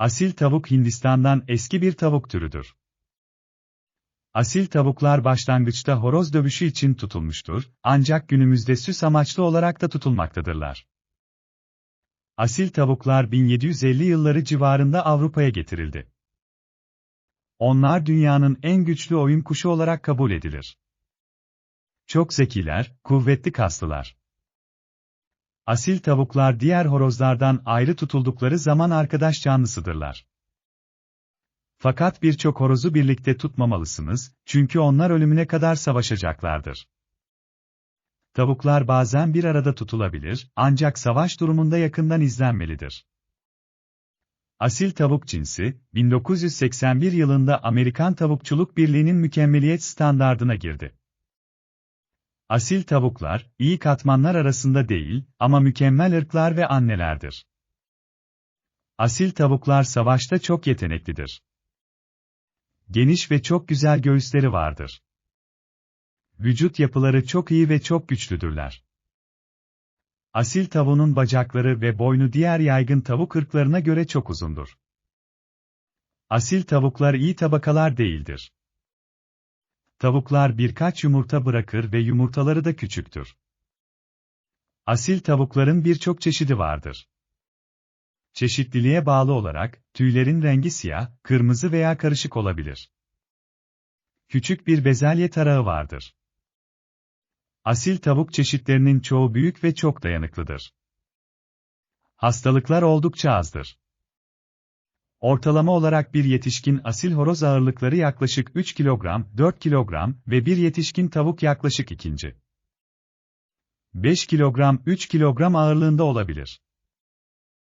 Asil tavuk Hindistan'dan eski bir tavuk türüdür. Asil tavuklar başlangıçta horoz dövüşü için tutulmuştur, ancak günümüzde süs amaçlı olarak da tutulmaktadırlar. Asil tavuklar 1750 yılları civarında Avrupa'ya getirildi. Onlar dünyanın en güçlü oyun kuşu olarak kabul edilir. Çok zekiler, kuvvetli kaslılar. Asil tavuklar diğer horozlardan ayrı tutuldukları zaman arkadaş canlısıdırlar. Fakat birçok horozu birlikte tutmamalısınız, çünkü onlar ölümüne kadar savaşacaklardır. Tavuklar bazen bir arada tutulabilir, ancak savaş durumunda yakından izlenmelidir. Asil tavuk cinsi, 1981 yılında Amerikan Tavukçuluk Birliği'nin mükemmeliyet standardına girdi. Asil tavuklar, iyi katmanlar arasında değil, ama mükemmel ırklar ve annelerdir. Asil tavuklar savaşta çok yeteneklidir. Geniş ve çok güzel göğüsleri vardır. Vücut yapıları çok iyi ve çok güçlüdürler. Asil tavuğun bacakları ve boynu diğer yaygın tavuk ırklarına göre çok uzundur. Asil tavuklar iyi tabakalar değildir. Tavuklar birkaç yumurta bırakır ve yumurtaları da küçüktür. Asil tavukların birçok çeşidi vardır. Çeşitliliğe bağlı olarak, tüylerin rengi siyah, kırmızı veya karışık olabilir. Küçük bir bezelye tarağı vardır. Asil tavuk çeşitlerinin çoğu büyük ve çok dayanıklıdır. Hastalıklar oldukça azdır. Ortalama olarak bir yetişkin asil horoz ağırlıkları yaklaşık 3 kilogram, 4 kilogram ve bir yetişkin tavuk yaklaşık ikinci. 5 kilogram, 3 kilogram ağırlığında olabilir.